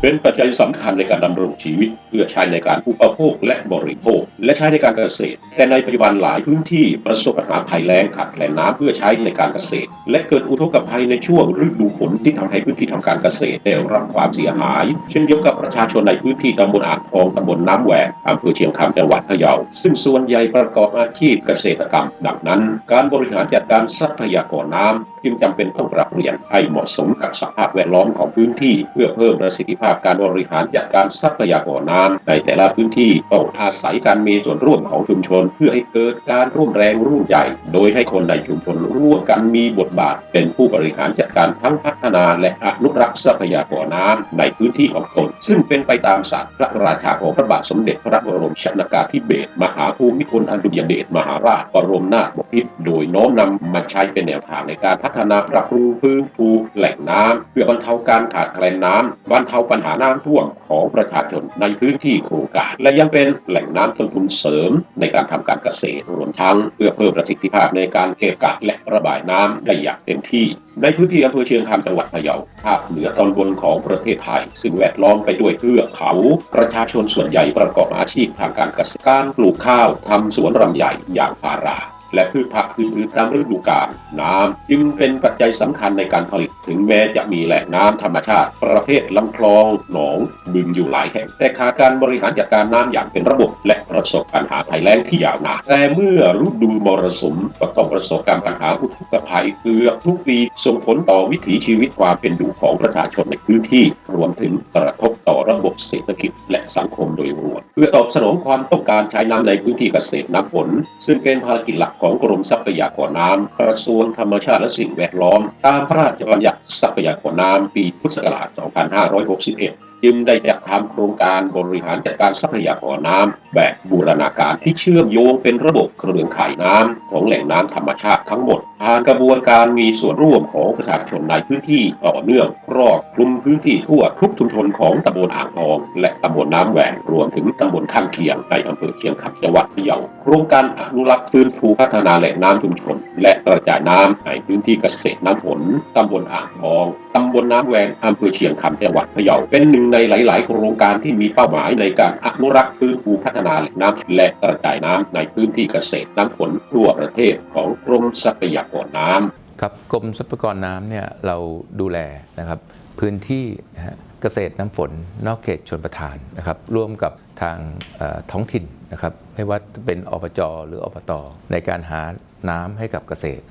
เป็นปัจจัยสำคัญในการดำรงชีวิต เพื่อใช้ในการอุปโภคและบริโภค และใช้ในการเกษตร แต่ในปัจจุบันหลายพื้นที่ประสบปัญหาภัยแล้งขาดแคลนน้ำเพื่อใช้ในการเกษตร และเกิดอุทกภัยในช่วงฤดูฝนที่ทำให้พื้นที่ทำการเกษตรได้รับความเสียหาย เช่นเดียวกับประชาชนในพื้นที่ตำบลอ่างทองตำบลน้ำแหวกอำเภอเชียงคำจังหวัดพะเยา ซึ่งส่วนใหญ่ประกอบอาชีพเกษตรกรรม ดังนั้น การบริหารจัดการทรัพยากรน้ำ จึงจำเป็นต้องปรับเปลี่ยนให้เหมาะสมกับสภาพแวดล้อมของพื้นที่ เพื่อเพิ่มประสิทธิภาพการบริหารจัดการทรัพยากรน้ำในแต่ละพื้นที่ต้องอาศัยการมีส่วนร่วมของชุมชน เพื่อให้เกิดการร่วมแรงร่วมใจโดยให้คนในชุมชนร่วมกันมีบทบาท เป็นผู้บริหารจัดการทั้งพัฒนาและอนุรักษ์ทรัพยากรน้ำในพื้นที่ของตนซึ่งเป็นไปตามศาสตร์พระราชาของพระบาทสมเด็จพระบรมชนกาธิเบศรมหาภูมิพลอดุลยเดชมหาราชบรมนาถบพิตรโดยน้อมนำมาใช้เป็นแนวทางในการพัฒฒนาปรับปรุงพื้นฟูแหล่งน้ำเพื่อบรรเทาการขาดแคลนน้ำบรรเทาปัญหาน้ำท่วมของประชาชนในพื้นที่โครงการ และยังเป็นแหล่งน้ำต้นทุนเสริมในการทำการเกษตรรวมทั้ง เพื่อเพิ่มประสิทธิภาพในการเก็บกักและระบายน้ำได้อย่างเต็มที่ในพื้นที่อำเภอเชียงคำจังหวัดพะเยาภาคเหนือตอนบนของประเทศไทย ซึ่งแวดล้อมไปด้วยเทือกเขา ประชาชนส่วนใหญ่ประกอบอาชีพทางการเกษตรการปลูกข้าวทำสวนลำไยอย่างพารา และพืชผักอื่นๆตามฤดูกาลน้ำจึงเป็นปัจจัยสำคัญในการผลิต ถึงแม้จะมีแหล่งน้ำธรรมชาติ ประเภทลำคลองหนอง บึงอยู่หลายแห่ง แต่ขาดการบริหารจัดการน้ำอย่างเป็นระบบและประสบปัญหาภัยแล้งที่ยาวนานแต่เมื่อฤดูมรสุมก็ต้องประสบกับปัญหาอุทกภัยเกือบทุกปีส่งผลต่อวิถีชีวิตความเป็นอยู่ของประชาชนในพื้นที่รวมถึงกระทบต่อระบบ เศรษฐกิจและสังคมโดยรวมเพื่อตอบสนองความต้องการใช้น้ำในพื้นที่เกษตรน้ำฝนซึ่งเป็นภารกิจหลักของกรมทรัพยากรน้ำกระทรวงธรรมชาติและสิ่งแวดล้อม ตามพระราชบัญญัติทรัพยากรน้ำปีพุทธศักราช 2561จึงได้จัดทำโครงการบริหารจัดการทรัพยากรน้ำแบบบูรณาการที่เชื่อมโยงเป็นระบบเครือข่ายน้ำของแหล่งน้ำธรรมชาติทั้งหมดผ่านกระบวนการมีส่วนร่วมของประชาชนในพื้นที่ต่อเนื่องครอบคลุมพื้นที่ทั่วทุกชุมชนของตำบลอ่างทอง และตำบลน้ำแหวนรวมถึงตำบลข้างเคียงในอำเภอเชียงคำจังหวัดพะเยาโครงการอนุรักษ์ฟื้นฟูพัฒนาแหล่งน้ำชุมชน และกระจายน้ำในพื้นที่เกษตรน้ำฝนตำบลอ่างทองตำบลน้ำแหวนอำเภอเชียงคำจังหวัดพะเยาเป็นหนึ่งในหลาย ๆ โครงการที่มีเป้าหมายในการอนุรักษ์ฟื้นฟูพัฒนาแหล่งน้ำและกระจายน้ำในพื้นที่เกษตรน้ำฝนทั่วประเทศของกรมทรัพยากรน้ำครับกรมทรัพยากรน้ำเนี่ยเราดูแลนะครับพื้นที่นะฮะเกษตรน้ำฝนนอกเขตชนประทานนะครับร่วมกับทางท้องถิ่นนะครับไม่ว่าจะเป็นอบจหรืออบตในการหาน้ำให้กับเกษตร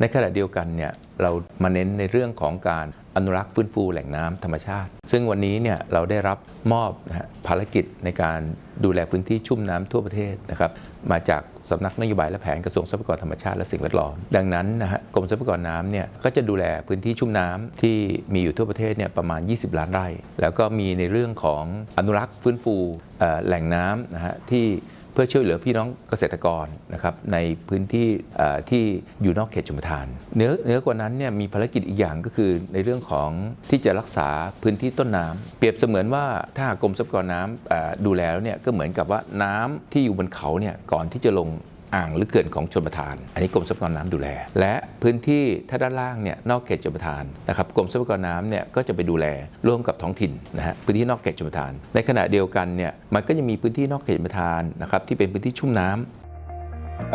ในขณะเดียวกันเนี่ยเรามาเน้นในเรื่องของการ อนุรักษ์ฟื้นฟูแหล่งน้ำธรรมชาติ ซึ่งวันนี้เนี่ยเราได้รับมอบนะภารกิจในการดูแลพื้นที่ชุ่มน้ำทั่วประเทศนะครับมาจากสำนักนโยบายและแผนกระทรวงทรัพยากรธรรมชาติและสิ่งแวดล้อม ดังนั้นนะฮะกรมทรัพยากรน้ำเนี่ยก็จะดูแลพื้นที่ชุ่มน้ำที่มีอยู่ทั่วประเทศเนี่ยประมาณ 20 ล้านไร่ แล้วก็มีในเรื่องของอนุรักษ์ฟื้นฟูแหล่งน้ำนะฮะที่ เพื่อช่วยเหลือพี่น้องเกษตรกรนะครับในพื้นที่ที่อยู่นอกเขตชุมทานเนื้อเนื้อกว่านั้นเนี่ยมีภารกิจอีกอย่างก็คือในเรื่องของที่จะรักษาพื้นที่ต้นน้ำเปรียบเสมือนว่าถ้ากรมทรัพยากรน้ำดูแลแล้วเนี่ยก็เหมือนกับว่าน้ำที่อยู่บนเขาเนี่ยก่อนที่จะลง อ่างหรือเขื่อนของชนประทาน อันนี้กรมทรัพยากรน้ำดูแล และพื้นที่ถ้าด้านล่างเนี่ยนอกเขตชนประทานนะครับกรมทรัพยากรน้ำเนี่ยก็จะไปดูแลร่วมกับท้องถิ่นนะฮะพื้นที่นอกเขตชนประทาน ในขณะเดียวกันเนี่ยมันก็จะมีพื้นที่นอกเขตชนประทานนะครับที่เป็นพื้นที่ชุ่มน้ำ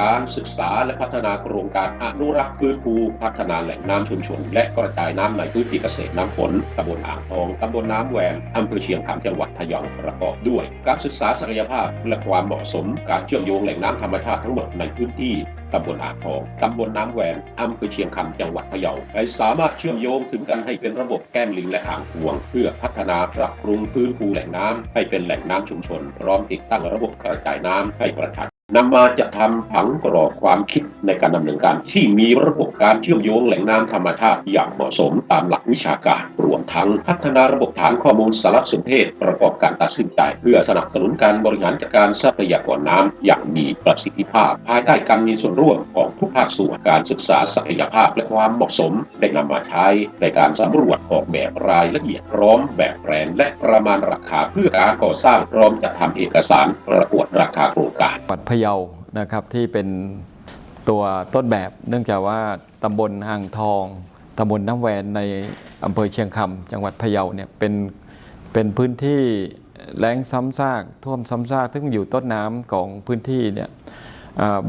การศึกษาและพัฒนาโครงการอนุรักษ์ฟื้นฟู พัฒนาแหล่งน้ำชุมชน และกระจายน้ำในพื้นที่เกษตรน้ำฝนตำบลอ่างทองตำบลน้ำแหวนอำเภอเชียงคำจังหวัดพะเยาประกอบด้วย การศึกษาศักยภาพและความเหมาะสม การเชื่อมโยงแหล่งน้ำธรรมชาติทั้งหมดในพื้นที่ตำบลอ่างทองตำบลน้ำแหวนอำเภอเชียงคำจังหวัดพะเยาให้สามารถเชื่อมโยงถึงกันให้เป็นระบบแก้มลิงและอ่างพวง เพื่อพัฒนาปรับปรุงฟื้นฟูแหล่งน้ำให้เป็นแหล่งน้ำชุมชน พร้อมติดตั้งระบบกระจายน้ำให้ประชาชน นำมาจัดทำผังกรอบความคิดในการดำเนินการ ที่มีระบบการเชื่อมโยงแหล่งน้ำธรรมชาติอย่างเหมาะสมตามหลักวิชาการร วมทั้งพัฒนาระบบฐานข้อมูลสารสนเทศ ประกอบการตัดสินใจ เพื่อสนับสนุนการบริหารจัดการทรัพยากรน้ำอย่างมีประสิทธิภาพ ภายใต้การมีส่วนร่วมของทุกภาคส่วนการศึกษาศักยภาพและความเหมาะสม ได้นำมาใช้ในการสำรวจออกแบบรายละเอียดพร้อมแบบแปลนและประมาณราคาเพื่อการก่อสร้างพร้อมจัดทำเอกสารประกวดราคาโครงการจังหวัดพะเยานะครับที่เป็นตัวต้นแบบเนื่องจากว่าตำบลอ่างทอง ตำบลน้ำแวนในอำเภอเชียงคำจังหวัดพะเยาเนี่ยเป็นเป็นพื้นที่แล้งซ้ำซากท่วมซ้ำซากซึ่งอยู่ต้นน้ำของพื้นที่เนี่ย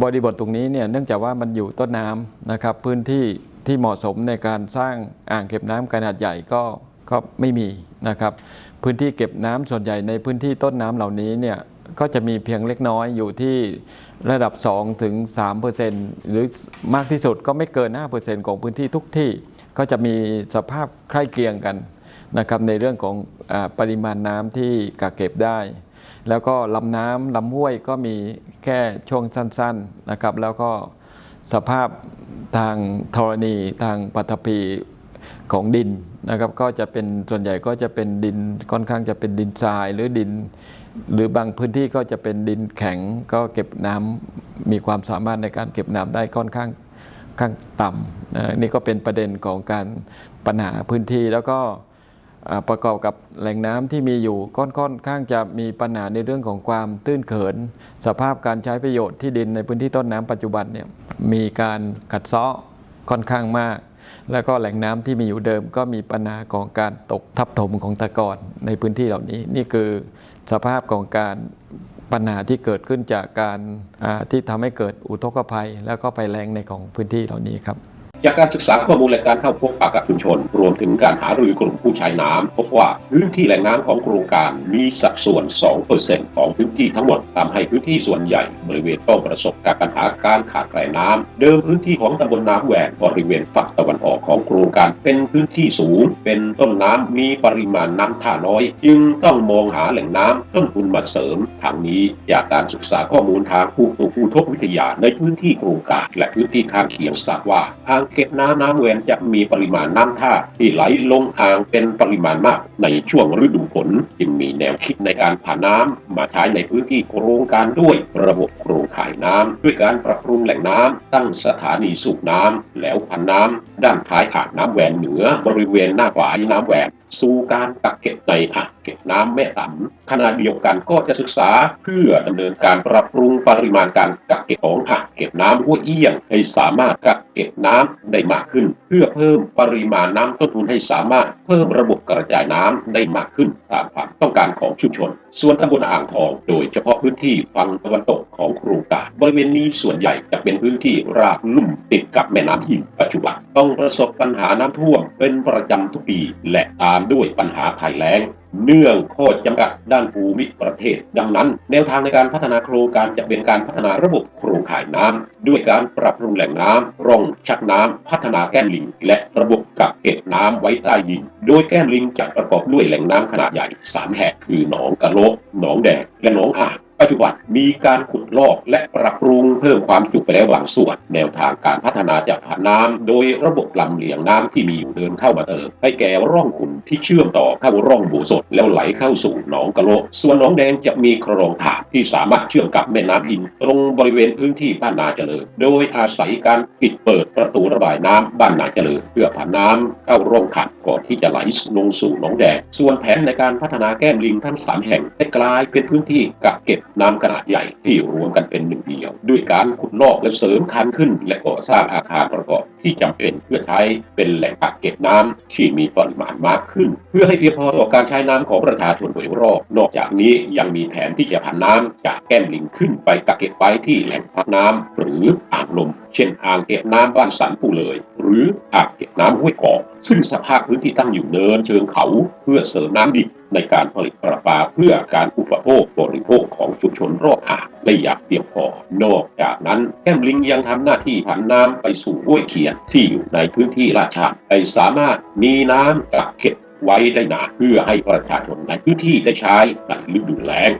บริบทตรงนี้เนี่ยเนื่องจากว่ามันอยู่ต้นน้ำนะครับพื้นที่ที่เหมาะสมในการสร้างอ่างเก็บน้ำขนาดใหญ่ก็ก็ไม่มีนะครับพื้นที่เก็บน้ำส่วนใหญ่ในพื้นที่ต้นน้ำเหล่านี้เนี่ยก็จะมีเพียงเล็กน้อยอยู่ที่ระดับ 2 ถึง 3%หรือมากที่สุดก็ไม่เกิน 5%ของพื้นที่ทุกที่ ก็จะมีสภาพใกล้เคียงกันนะครับในเรื่องของอปริมาณน้ำที่กักเก็บได้ แล้วก็ลำน้ำลำห้วยก็มีแค่ช่วงสั้นๆนะครับ แล้วก็สภาพทางธรณีทางปัตภีของดินนะครับก็จะเป็นส่วนใหญ่ก็จะเป็นดินค่อนข้างจะเป็นดินทรายหรือดิน หรือบางพื้นที่ก็จะเป็นดินแข็ง ก็เก็บน้ำมีความสามารถในการเก็บน้ำได้ค่อนข้าง ข้างต่ำนี่ก็เป็นประเด็นของการปัญหาพื้นที่แล้วก็ประกอบกับแหล่งน้ำที่มีอยู่ค่อนค่อนข้างจะมีปัญหาในเรื่องของความตื้นเขิน สภาพการใช้ประโยชน์ที่ดินในพื้นที่ต้นน้ำปัจจุบันเนี่ยมีการกัดเซาะค่อนข้างมาก แล้วก็แหล่งน้ำที่มีอยู่เดิม ก็มีปัญหาของการตกทับถมของตะกอนในพื้นที่เหล่านี้ นี่คือสภาพของการ ปัญหาที่เกิดขึ้นจากการที่ทำให้เกิดอุทกภัย แล้วก็ไปแรงในของพื้นที่เหล่านี้ครับ จากการศึกษาข้อมูลและการเข้าพบปะกับชุมชน รวมถึงการหารือกลุ่มผู้ใช้น้ำพบว่าพื้นที่แหล่งน้ำของโครงการมีสัดส่วน 2%ของพื้นที่ทั้งหมดทำให้พื้นที่ส่วนใหญ่บริเวณต้องประสบกับปัญหาการขาดแคลนน้ำเดิมพื้นที่ของตำบลน้ำแหวนบริเวณฝั่งตะวันออกของโครงการเป็นพื้นที่สูง เป็นต้นน้ำมีปริมาณน้ำท่าน้อย จึงต้องมองหาแหล่งน้ำต้นทุนมาเสริมทางนี้จากการศึกษาข้อมูลทางผู้ปลูกผู้ทบวิทยาในพื้นที่โครงการ และพื้นที่ข้างเคียงทราบว่าอ่างเก็บน้ำน้ำแหวนจะมีปริมาณน้ำท่าที่ไหลลงอ่างเป็นปริมาณมาก ในช่วงฤดูฝนจึงมีแนวคิดในการผ่านน้ำมาใช้ในพื้นที่โครงการด้วยระบบโครงข่ายน้ำด้วยการปรับปรุงแหล่งน้ำตั้งสถานีสูบน้ำแล้วผ่านน้ำด้านท้ายอ่างน้ำแหวนเหนือบริเวณหน้าฝายน้ำแหวนสู่การกักเก็บในอ่างเก็บน้ำแม่ต่ำขณะเดียวกันก็จะศึกษาเพื่อดำเนินการปรับปรุงปริมาณการกักเก็บของอ่างเก็บน้ำห้วยเอี้ยง ให้สามารถกักเก็บน้ำได้มากขึ้น เพื่อเพิ่มปริมาณน้ำต้นทุนให้สามารถเพิ่มระบบกระจายน้ำได้มากขึ้นตามความต้องการของชุมชน ส่วนตำบลอ่างทอง โดยเฉพาะพื้นที่ฝั่งตะวันตกของโครงการบริเวณนี้ส่วนใหญ่จะเป็นพื้นที่ราบลุ่มติดกับแม่น้ำหินปัจจุบันต้องประสบปัญหาน้ำท่วมเป็นประจำทุกปี และตามด้วยปัญหาภัยแล้ง เนื่องข้อจำกัดด้านภูมิประเทศ ดังนั้น แนวทางในการพัฒนาโครงการจะเป็นการพัฒนาระบบโครงข่ายน้ำด้วยการปรับปรุงแหล่งน้ำร่องชักน้ำพัฒนาแก้มลิง และระบบกักเก็บน้ำไว้ใต้ดิน โดยแก้มลิงจะประกอบด้วยแหล่งน้ำขนาดใหญ่3แห่งคือหนองกะโลกหนองแดงและหนองอ่าง ปัจจุบันมีการขุดลอกและปรับปรุงเพิ่มความจุไปแล้วบางส่วน แนวทางการพัฒนาจะผ่านน้ำโดยระบบลำเลียงน้ำที่มีอยู่เดินเข้ามาเติมให้แก่ร่องขุนที่เชื่อมต่อเข้าร่องบูสดแล้วไหลเข้าสู่หนองกะโลส่วนหนองแดงจะมีคลองถาดที่สามารถเชื่อมกับแม่น้ำอิน ตรงบริเวณพื้นที่บ้านนาเจริญ โดยอาศัยการปิดเปิดประตูระบายน้ำบ้านนาเจริญเพื่อผ่านน้ำเข้าร่องขัดก่อนที่จะไหลลงสู่หนองแดง ส่วนแผนในการพัฒนาแก้มลิงทั้งสามแห่งให้กลายเป็นพื้นที่กักเก็บ น้ำขนาดใหญ่ที่รวมกันเป็นหนึ่งเดียว ด้วยการขุดลอกและเสริมคันขึ้น และก่อสร้างอาคารประกอบที่จำเป็นเพื่อใช้เป็นแหล่งกักเก็บน้ำที่มีปริมาณมากขึ้น เพื่อให้เพียงพอต่อการใช้น้ำของประชาชนโดยรอบนอกจากนี้ยังมีแผนที่จะผันน้ำจากแก้มลิงขึ้นไปกักเก็บไว้ที่แหล่งพักน้ำหรืออ่างลม เช่นอ่างเก็บน้ำบ้านสันปูเลย หรืออ่างเก็บน้ำห้วยกอกซึ่งสภาพพื้นที่ตั้งอยู่เนินเชิงเขาเพื่อเสริมน้ำดิบในการผลิตประปาเพื่อการอุปโภคบริโภคของชุมชนรอบอ่างได้อย่างเพียงพอ นอกจากนั้นแก้มลิงยังทำหน้าที่ผันน้ำไปสู่ห้วยเขียนที่อยู่ในพื้นที่ราชาให้สามารถมีน้ำกักเก็บไว้ได้นานเพื่อให้ประชาชนในพื้นที่ได้ใช้ในฤดูแล้ง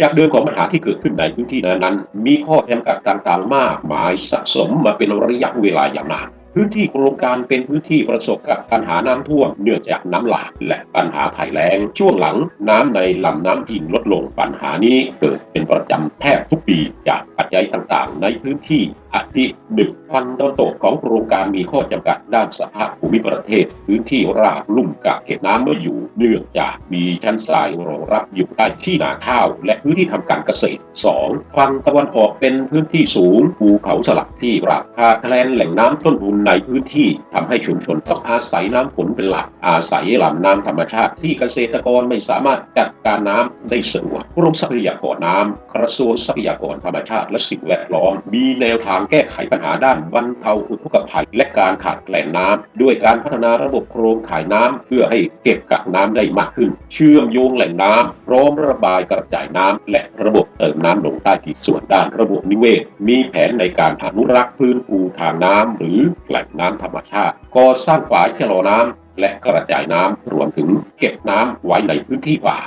จากเดิมของปัญหาที่เกิดขึ้นในพื้นที่นั้น มีข้อจำกัดต่างๆ มากมายสะสมมาเป็นระยะเวลาอย่างนาน พื้นที่โครงการเป็นพื้นที่ประสบกับปัญหาน้ำท่วมเนื่องจากน้ำหลากและปัญหาภัยแล้ง ช่วงหลังน้ำในลำน้ำอิงลดลงปัญหานี้เกิดเป็นประจำแทบทุกปีจากปัจจัยต่างๆ ในพื้นที่อาทิหนึ่งฝั่งตะวันตกของโครงการมีข้อจำกัดด้านสภาพภูมิประเทศ พื้นที่ราบลุ่มกักเก็บน้ำไม่อยู่ เนื่องจากมีชั้นทรายรองรับอยู่ใต้ที่นาข้าว และพื้นที่ทำการเกษตร 2. ฝั่งตะวันออกเป็นพื้นที่สูงภูเขาสลับที่ราบขาดแคลนแหล่งน้ำต้นทุนในพื้นที่ทำให้ชุมชนต้องอาศัยน้ำฝน เป็นหลักอาศัยลำน้ำธรรมชาติที่เกษตรกรไม่สามารถจัดการน้ำได้สะดวกกรมทรัพยากรน้ำกระทรวงทรัพยากรธรรมชาติและสิ่งแวดล้อม มีแนวทางแก้ไขปัญหาด้านบรรเทาอุทกภัยและการขาดแคลนน้ำด้วยการพัฒนาระบบโครงข่ายน้ำเพื่อให้เก็บกักน้ำได้มากขึ้น เชื่อมโยงแหล่งน้ำพร้อมระบายกระจายน้ำและระบบเติมน้ำลงใต้ที่ส่วนด้านระบบนิเวศ มีแผนในการอนุรักษ์ฟื้นฟูทางน้ำหรือแหล่งน้ำธรรมชาติก่อสร้างฝายชะลอน้ำและกระจายน้ำรวมถึงเก็บน้ำไว้ในพื้นที่ป่า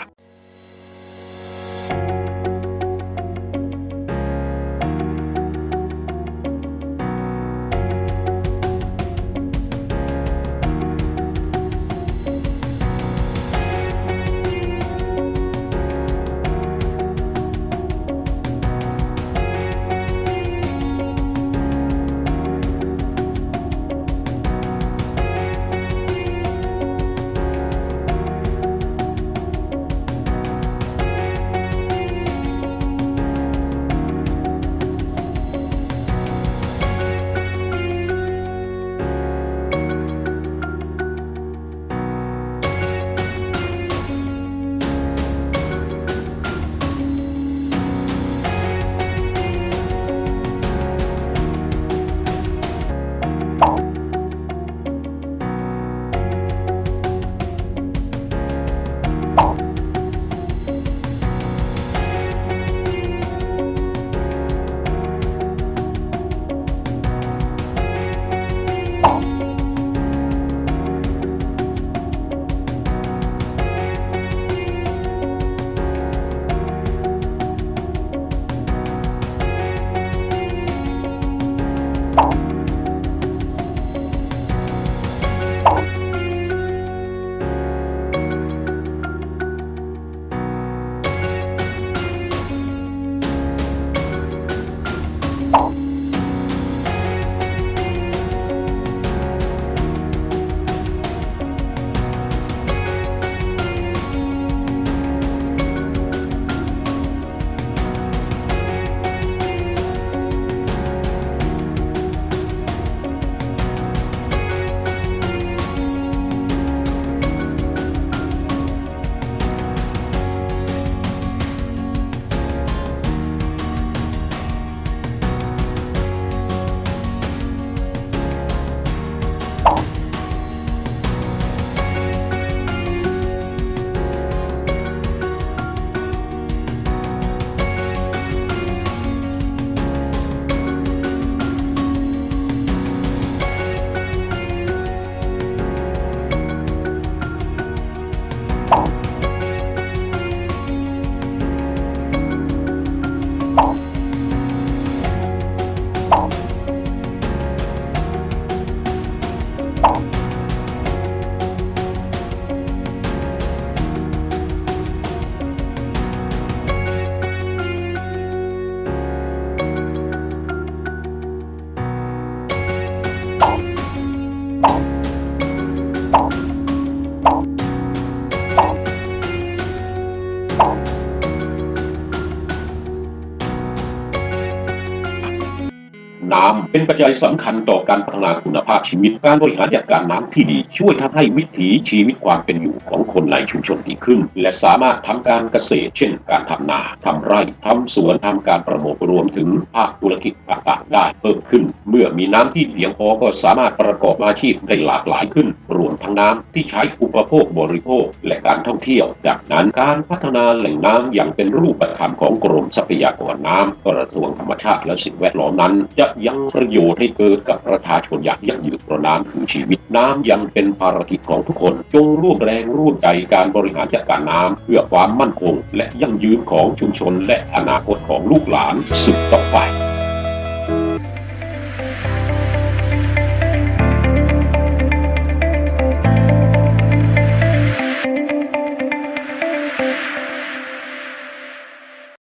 เป็นปัจจัยสำคัญต่อการพัฒนาคุณภาพชีวิต การบริหารจัดการน้ำที่ดี ช่วยทำให้วิถีชีวิตความเป็นอยู่ของคนในชุมชนดีขึ้น และสามารถทำการเกษตร เช่น การทำนาทำไร่ทำสวนทำการประมงรวมถึงภาคธุรกิจต่างๆได้เพิ่มขึ้น เมื่อมีน้ำที่เพียงพอก็สามารถประกอบอาชีพได้หลากหลายขึ้น รวมทั้งน้ำที่ใช้อุปโภคบริโภค และการท่องเที่ยว จากนั้นการพัฒนาแหล่งน้ำอย่างเป็นรูปธรรมของกรมทรัพยากรน้ำกระทรวงธรรมชาติและสิ่งแวดล้อมนั้น จะยังประโยชน์ให้เกิดกับประชาชนอย่างยั่งยืนเพราะน้ำคือชีวิตน้ำยังเป็นภารกิจของทุกคน จงร่วมแรงร่วมใจการบริหารจัดการน้ำเพื่อความมั่นคง และยั่งยืนของชุมชนและอนาคตของลูกหลานสืบต่อไป